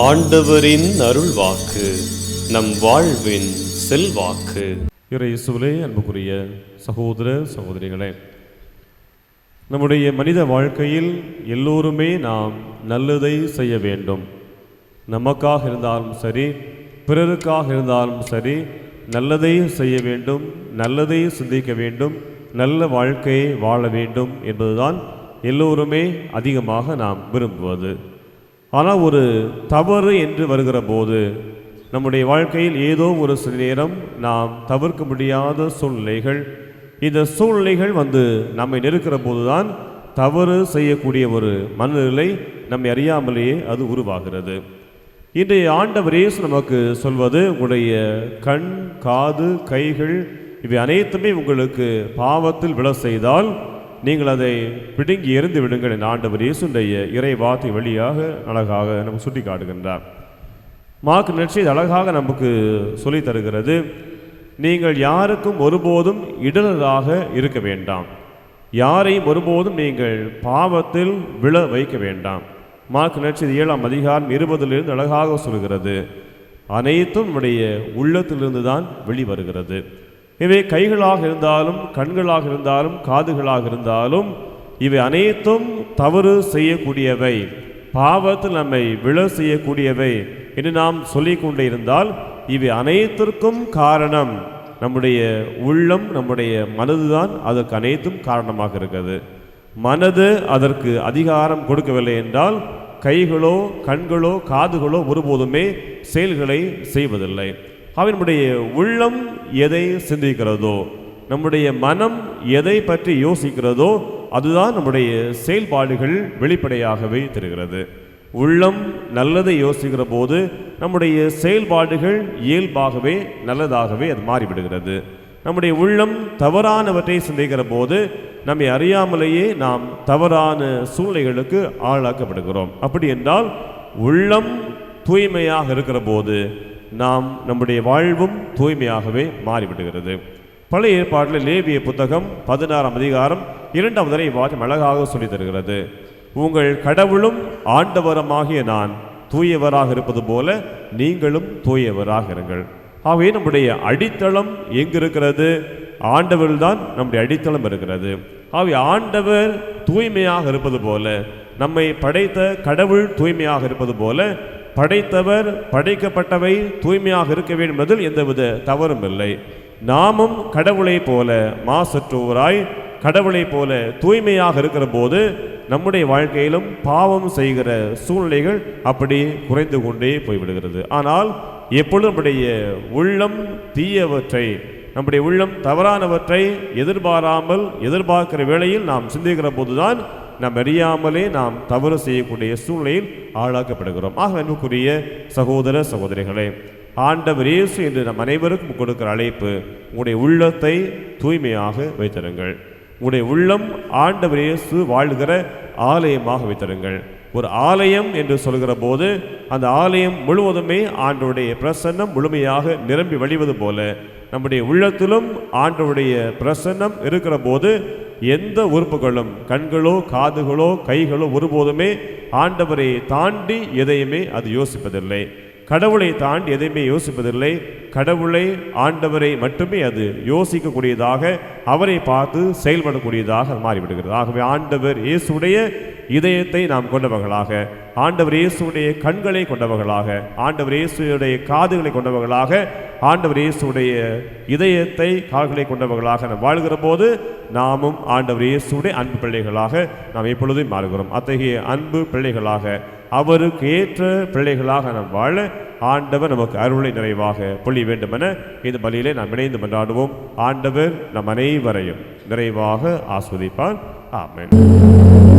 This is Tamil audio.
ஆண்டவரின் அருள் வாக்கு நம் வாழ்வின் செல்வாக்கு. இறை அன்புக்குரிய சகோதர சகோதரிகளே நம்முடைய மனித வாழ்க்கையில் எல்லோருமே நாம் நல்லதை செய்ய வேண்டும். நமக்காக இருந்தாலும் சரி பிறருக்காக இருந்தாலும் சரி நல்லதை செய்ய வேண்டும் நல்லதை சிந்திக்க வேண்டும் நல்ல வாழ்க்கையை வாழ வேண்டும் என்பதுதான் எல்லோருமே அதிகமாக நாம் விரும்புவது. ஆனால் ஒரு தவறு என்று வருகிற போது நம்முடைய வாழ்க்கையில் ஏதோ ஒரு சில நேரம் நாம் தவிர்க்க முடியாத சூழ்நிலைகள் இந்த சூழ்நிலைகள் வந்து நம்மை நெருக்கிற போதுதான் தவறு செய்யக்கூடிய ஒரு மனநிலை நம்மை அறியாமலேயே அது உருவாகிறது. இன்றைய ஆண்டவர் இயேசு நமக்கு சொல்வது உங்களுடைய கண் காது கைகள் இவை அனைத்துமே உங்களுக்கு பாவத்தில் விழ செய்தால் நீங்கள் அதை பிடுங்கி எறிந்து விடுங்கள் என் ஆண்டவர் இயேசுடைய இறை வார்த்தை வழியாக அழகாக நமக்கு சுட்டி காட்டுகின்றார் மார்க் நிகழ்ச்சி இது அழகாக நமக்கு சொல்லி தருகிறது நீங்கள் யாருக்கும் ஒருபோதும் இடரலாக இருக்க வேண்டாம். யாரையும் ஒருபோதும் நீங்கள் பாவத்தில் விழ வைக்க வேண்டாம். மார்க் நிகழ்ச்சி ஏழாம் அதிகாரம் இருபதிலிருந்து அழகாக சொல்கிறது அனைத்தும் நம்முடைய உள்ளத்திலிருந்து தான் வெளிவருகிறது. இவை கைகளாக இருந்தாலும் கண்களாக இருந்தாலும் காதுகளாக இருந்தாலும் இவை அனைத்தும் தவறு செய்யக்கூடியவை. பாவத்தில் நம்மை விழ செய்யக்கூடியவை என்று நாம் சொல்லிக்கொண்டே இருந்தால் இவை அனைத்திற்கும் காரணம். நம்முடைய உள்ளம் நம்முடைய மனதுதான் அதற்கு அனைத்தும் காரணமாக இருக்கிறது. மனது அதற்கு அதிகாரம் கொடுக்கவில்லை என்றால் கைகளோ கண்களோ காதுகளோ ஒருபோதுமே செயல்களை செய்வதில்லை. அவனுடைய உள்ளம் எதை சிந்திக்கிறதோ நம்முடைய மனம் எதை பற்றி யோசிக்கிறதோ அதுதான் நம்முடைய செயல்பாடுகள் வெளிப்படையாகவே தெரிகிறது. உள்ளம் நல்லதை யோசிக்கிற போது நம்முடைய செயல்பாடுகள் இயல்பாகவே நல்லதாகவே அது மாறிவிடுகிறது. நம்முடைய உள்ளம் தவறானவற்றை சிந்திக்கிற போது நம்மை அறியாமலேயே நாம் தவறான சூழ்நிலைகளுக்கு ஆளாக்கப்படுகிறோம். அப்படி என்றால் உள்ளம் தூய்மையாக இருக்கிற போது நாம் நம்முடைய வாழ்வும் தூய்மையாகவே மாறிவிடுகிறது. பழைய ஏற்பாட்டில் லேவிய புத்தகம் பதினாறாம் அதிகாரம் இரண்டாம் வரை வாரம் அழகாக சொல்லித் தருகிறது. உங்கள் கடவுளும் ஆண்டவரமாகிய நான் தூயவராக இருப்பது போல நீங்களும் தூயவராக இருங்கள். ஆகவே நம்முடைய அடித்தளம் எங்கிருக்கிறது? இருக்கிறது ஆண்டவரில்தான் நம்முடைய அடித்தளம் இருக்கிறது. ஆகவே ஆண்டவர் தூய்மையாக இருப்பது போல நம்மை படைத்த கடவுள் தூய்மையாக இருப்பது போல படைத்தவர் படைக்கப்பட்டவை தூய்மையாக இருக்க வேண்டும் என்பதில் எந்தவித தவறும் இல்லை. நாமும் கடவுளைப் போல மாசற்றோராய் கடவுளைப் போல தூய்மையாக இருக்கிற போது நம்முடைய வாழ்க்கையிலும் பாவம் செய்கிற சூழ்நிலைகள் அப்படி குறைந்து கொண்டே போய்விடுகிறது. ஆனால் எப்பொழுதும் நம்முடைய உள்ளம் தீயவற்றை நம்முடைய உள்ளம் தவறானவற்றை எதிர்பாராமல் எதிர்பார்க்கிற வேளையில் நாம் சிந்திக்கிற போதுதான் நாம் அறியாமலே நாம் தவறு செய்யக்கூடிய சூழ்நிலையில் ஆளாக்கப்படுகிறோம். ஆக அன்புக்குரிய சகோதர சகோதரிகளே ஆண்டவர் இயேசு என்று நம் அனைவருக்கும் கொடுக்கிற அழைப்பு உங்களுடைய உள்ளத்தை தூய்மையாக வைத்திருங்கள். உங்களுடைய உள்ளம் ஆண்டவர் இயேசு வாழ்கிற ஆலயமாக வைத்திருங்கள். ஒரு ஆலயம் என்று சொல்கிற போது அந்த ஆலயம் முழுவதுமே ஆண்டவுடைய பிரசன்னம் முழுமையாக நிரம்பி வழிவது போல நம்முடைய உள்ளத்திலும் ஆண்டவுடைய பிரசன்னம் இருக்கிற போது எந்த உறுப்புகளும் கண்களோ காதுகளோ கைகளோ ஒருபோதுமே ஆண்டவரை தாண்டி எதையுமே அது யோசிப்பதில்லை. கடவுளை தாண்டி எதையுமே யோசிப்பதில்லை. கடவுளை ஆண்டவரை மட்டுமே அது யோசிக்கக்கூடியதாக அவரை பார்த்து செயல்படக்கூடியதாக மாறிவிடுகிறது. ஆகவே ஆண்டவர் இயேசுடைய இதயத்தை நாம் கொண்டவர்களாக ஆண்டவர் இயேசுடைய கண்களை கொண்டவர்களாக ஆண்டவர் இயேசுடைய காதுகளை கொண்டவர்களாக ஆண்டவர் இயேசுடைய இதயத்தை கால்களை கொண்டவர்களாக நாம் வாழ்கிற போது நாமும் ஆண்டவர் இயேசுடைய அன்பு பிள்ளைகளாக நாம் எப்பொழுதும் மாறுகிறோம். அத்தகைய அன்பு பிள்ளைகளாக அவருக்கு ஏற்ற பிள்ளைகளாக நாம் வாழ ஆண்டவர் நமக்கு அருளை நிறைவாக பொழி வேண்டுமென இந்த பலியிலே நாம் இணைந்து கொண்டாடுவோம் ஆண்டவர் நம் அனைவரையும் நிறைவாக ஆஸ்வதிப்பார். ஆமேன்.